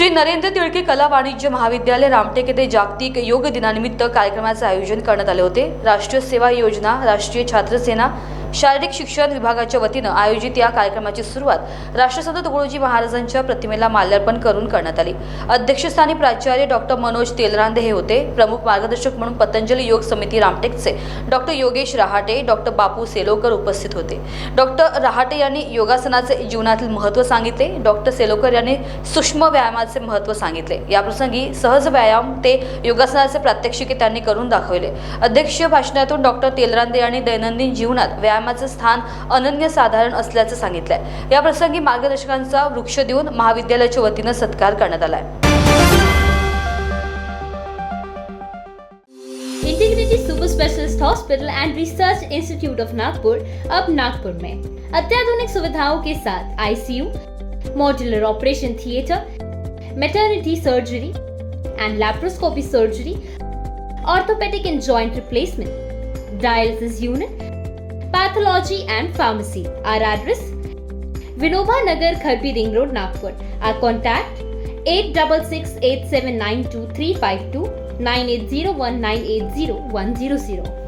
श्री नरेंद्र तिळके कला वाणिज्य महाविद्यालय रामटेक येथे जागतिक योग दिनानिमित्त कार्यक्रमाचे आयोजन करण्यात आले होते. राष्ट्रीय सेवा योजना राष्ट्रीय छात्र सेना शारीरिक शिक्षण विभागाच्या वतीनं आयोजित या कार्यक्रमाची सुरुवात राष्ट्रसंत तुकडोजी महाराजांच्या प्रतिमेला माल्यार्पण करून करण्यात आली. अध्यक्षस्थानी प्राचार्य डॉक्टर मनोज तेलरांदे हे होते. प्रमुख मार्गदर्शक म्हणून पतंजली योग समिती रामटेकचे डॉक्टर योगेश रहाटे डॉक्टर बापू सेलोकर उपस्थित होते. डॉक्टर रहाटे यांनी योगासनाचे जीवनातील महत्त्व सांगितले. डॉक्टर सेलोकर यांनी सूक्ष्म व्यायामाचे महत्त्व सांगितले. याप्रसंगी सहज व्यायाम ते योगासनाचे प्रात्यक्षिके त्यांनी करून दाखवले. अध्यक्षीय भाषणातून डॉक्टर तेलरांदे यांनी दैनंदिन जीवनात व्यायाम व्यायामाचं स्थान अनन्यसाधारण असल्याचं सांगितलंय. याप्रसंगी मार्गदर्शकांचा वृक्ष देऊन महाविद्यालयाच्या वतीनं सत्कार करण्यात आलाय. Integrity super specialist hospital and research institute of Nagpur अब नागपुर में. अत्याधुनिक सुविधाओं के साथ ICU modular operation theatre maternity surgery and laparoscopy surgery orthopaedic and joint replacement dialysis unit pathology and pharmacy. Our address Vinoba Nagar, Kharbi Ring Road, Nagpur. Our contact 866 879 2352 9801 980